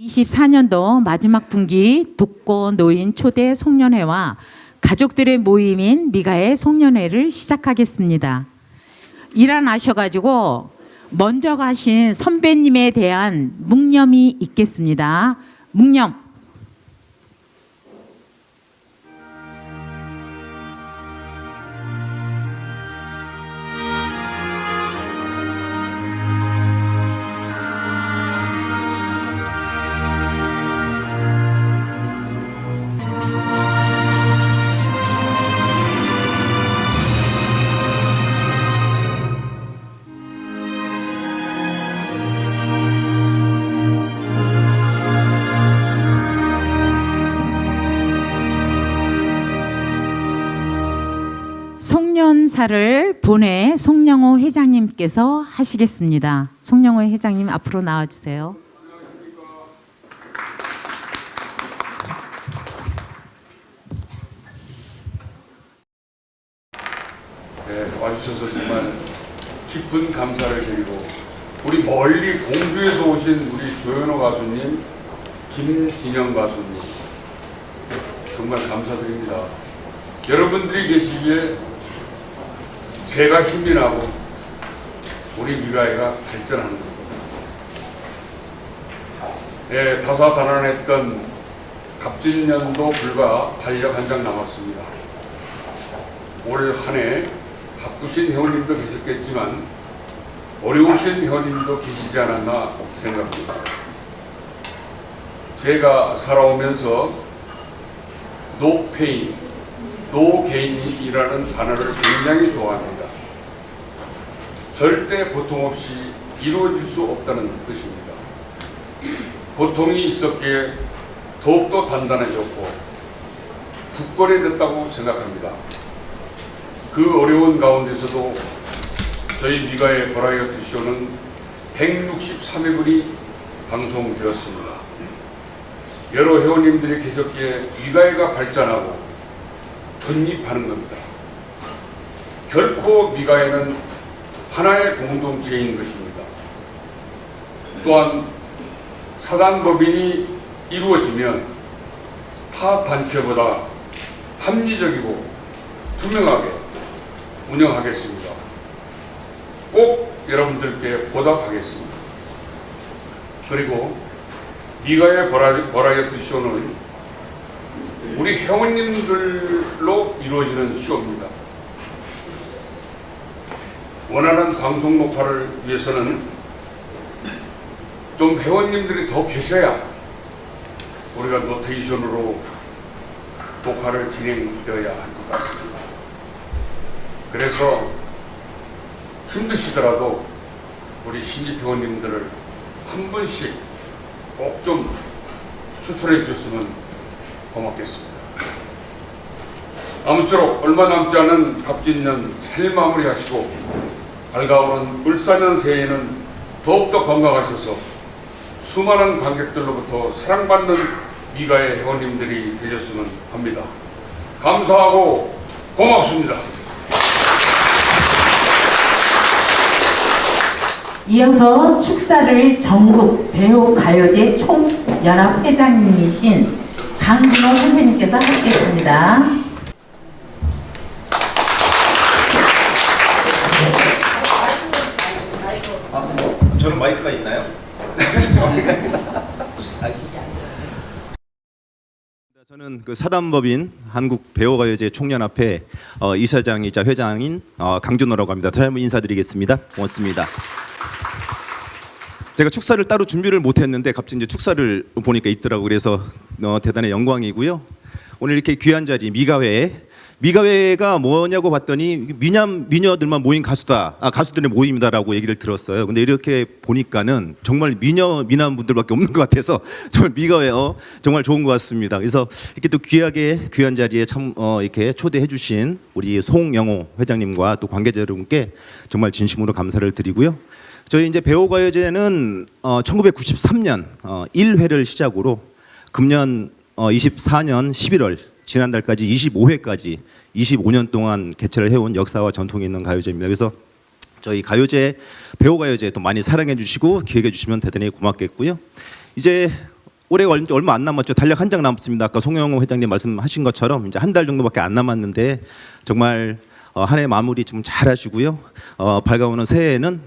24년도 마지막 분기 독거 노인 초대 송년회와 가족들의 모임인 미가의 송년회를 시작하겠습니다. 일어나셔가지고 먼저 가신 선배님에 대한 묵념이 있겠습니다. 묵념. 송년사를 본회 송영호 회장님께서 하시겠습니다. 송영호 회장님 앞으로 나와주세요. 네, 와주셔서 정말 깊은 감사를 드리고 우리 멀리 공주에서 오신 우리 조현호 가수님, 김진영 가수님 정말 감사드립니다. 여러분들이 계시기에 제가 힘이 나고 우리 미가이가 발전하는 겁니다. 예, 다사다난했던 갑진년도 불과 달력 한 장 남았습니다. 올 한 해 바쁘신 회원님도 계셨겠지만 어려우신 회원님도 계시지 않았나 생각합니다. 제가 살아오면서 노페인, 노게인이라는 단어를 굉장히 좋아합니다. 절대 고통 없이 이루어질 수 없다는 뜻입니다. 고통이 있었기에 더욱더 단단해졌고 굳건해졌다고 생각합니다. 그 어려운 가운데서도 저희 미가의 버라이어티 쇼는 163회분이 방송되었습니다. 여러 회원님들이 계셨기에 미가해가 발전하고 전립하는 겁니다. 결코 미가해는 하나의 공동체인 것입니다. 또한 사단법인이 이루어지면 타 단체보다 합리적이고 투명하게 운영하겠습니다. 꼭 여러분들께 보답하겠습니다. 그리고 미가의 버라- 버라이어티 쇼는 우리 회원님들로 이루어지는 쇼입니다. 원하는 방송 녹화를 위해서는 좀 회원님들이 더 계셔야 우리가 노테이션으로 녹화를 진행되어야 할 것 같습니다. 그래서 힘드시더라도 우리 신입 회원님들을 한 분씩 꼭 좀 추천해 주셨으면 고맙겠습니다. 아무쪼록 얼마 남지 않은 갑진년 잘 마무리하시고 밝아오는 울산년 새해에는 더욱더 건강하셔서 수많은 관객들로부터 사랑받는 미가의 회원님들이 되셨으면 합니다. 감사하고 고맙습니다. 이어서 축사를 전국 배우 가요제 총연합 회장님이신 강준호 선생님께서 하시겠습니다. 저는 그 사단법인 한국 배우가요제 총연합회 어, 이사장이자 회장인 어, 강준호라고 합니다. 다시 인사드리겠습니다. 고맙습니다. 제가 축사를 따로 준비를 못했는데 갑자기 이제 축사를 보니까 있더라고 그래서 어, 대단히 영광이고요. 오늘 이렇게 귀한 자리 미가회 미가회가 뭐냐고 봤더니 미남 미녀들만 모인 가수다 아, 가수들의 모임이다라고 얘기를 들었어요. 근데 이렇게 보니까는 정말 미녀 미남 분들밖에 없는 것 같아서 정말 미가회 어, 정말 좋은 것 같습니다. 그래서 이렇게 또 귀하게 귀한 자리에 참 어, 이렇게 초대해 주신 우리 송영호 회장님과 또 관계자 여러분께 정말 진심으로 감사를 드리고요. 저희 이제 배우가요제는 어, 1993년 어, 1회를 시작으로 금년 어, 24년 11월 지난달까지 25회까지 25년 동안 개최를 해온 역사와 전통이 있는 가요제입니다. 그래서 저희 가요제 배우 가요제 또 많이 사랑해 주시고 기획해 주시면 대단히 고맙겠고요. 이제 올해가 얼- 얼마 안 남았죠. 달력 한 장 남았습니다. 아까 송영호 회장님 말씀하신 것처럼 이제 한 달 정도밖에 안 남았는데 정말 어, 한해 마무리 좀 잘 하시고요. 어, 밝아오는 새해에는 어,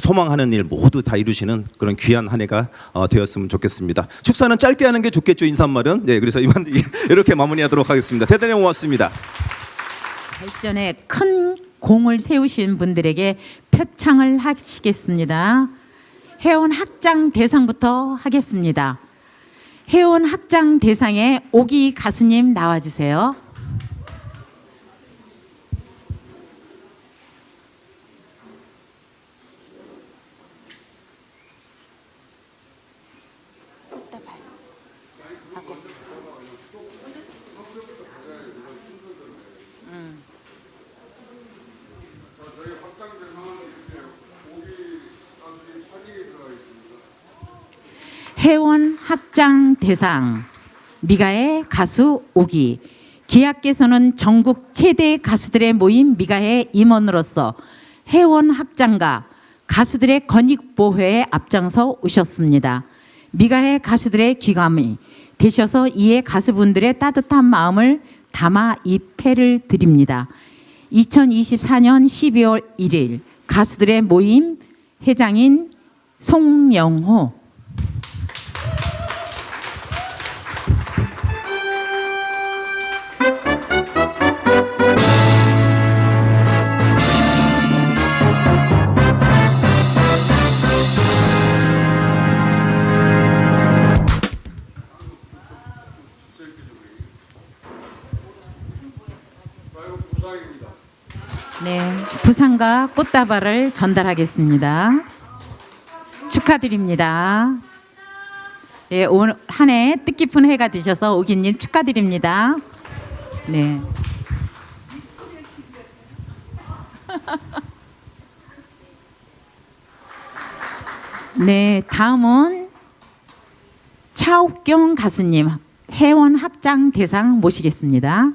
소망하는 일 모두 다 이루시는 그런 귀한 한 해가 어, 되었으면 좋겠습니다. 축사는 짧게 하는 게 좋겠죠 인사말은. 네, 그래서 이만 이렇게 마무리하도록 하겠습니다. 대단히 고맙습니다. 발전에 큰 공을 세우신 분들에게 표창을 하시겠습니다. 회원 학장 대상부터 하겠습니다. 회원 학장 대상에 오기 가수님 나와주세요. 회원 학장 대상 미가의 가수 오기 기하께서는 전국 최대 가수들의 모임 미가의 임원으로서 회원 학장과 가수들의 권익 보호에 앞장서 오셨습니다. 미가의 가수들의 귀감이 되셔서 이에 가수분들의 따뜻한 마음을 담아 이 패를 드립니다. 2024년 12월 1일 가수들의 모임 회장인 송영호 부상과 꽃다발을 전달하겠습니다. 축하드립니다. 예, 오늘 한 해 뜻깊은 해가 되셔서 오기님 축하드립니다. 네. 네, 다음은 차옥경 가수님 회원 학장 대상 모시겠습니다.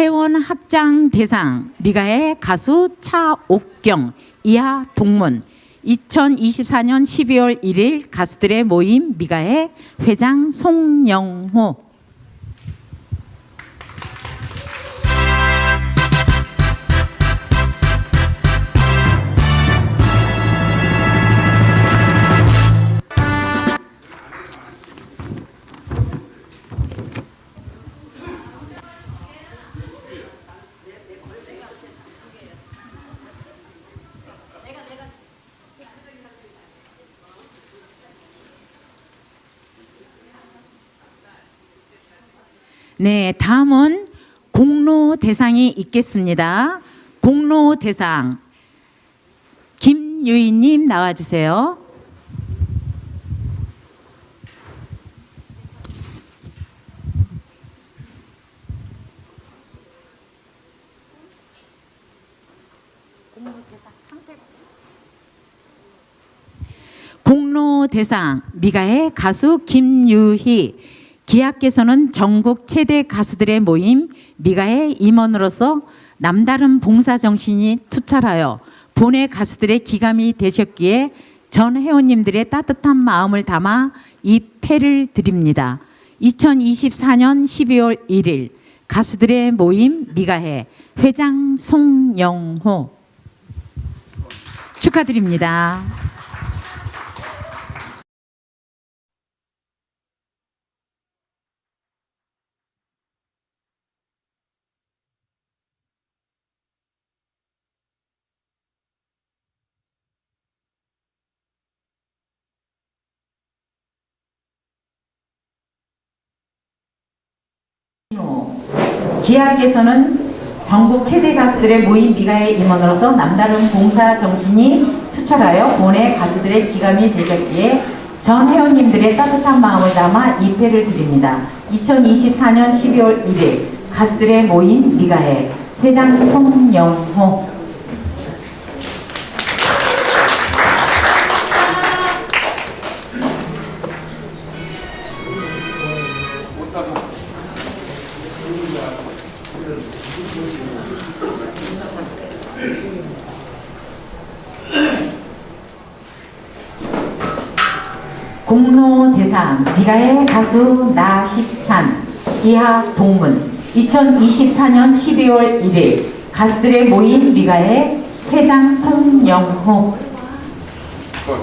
회원 학장 대상 미가의 가수 차옥경 이하 동문. 2024년 12월 1일 가수들의 모임 미가의 회장 송영호 네, 다음은 공로 대상이 있겠습니다. 공로 대상 김유희님 나와주세요. 공로 대상 미가의 가수 김유희 기하께서는 전국 최대 가수들의 모임 미가의 임원으로서 남다른 봉사 정신이 투철하여 본회 가수들의 기감이 되셨기에 전 회원님들의 따뜻한 마음을 담아 이 패를 드립니다. 2024년 12월 1일 가수들의 모임 미가해 회장 송영호 축하드립니다. 기하께서는 전국 최대 가수들의 모임 미가의 임원으로서 남다른 봉사 정신이 투철하여 본회 가수들의 기감이 되셨기에 전 회원님들의 따뜻한 마음을 담아 이 패를 드립니다. 2024년 12월 1일 가수들의 모임 미가의 회장 송영호 공로 대상 미가의 가수 나희찬 이하 동문 2024년 12월 1일 가수들의 모임 미가의 회장 송영호. 어,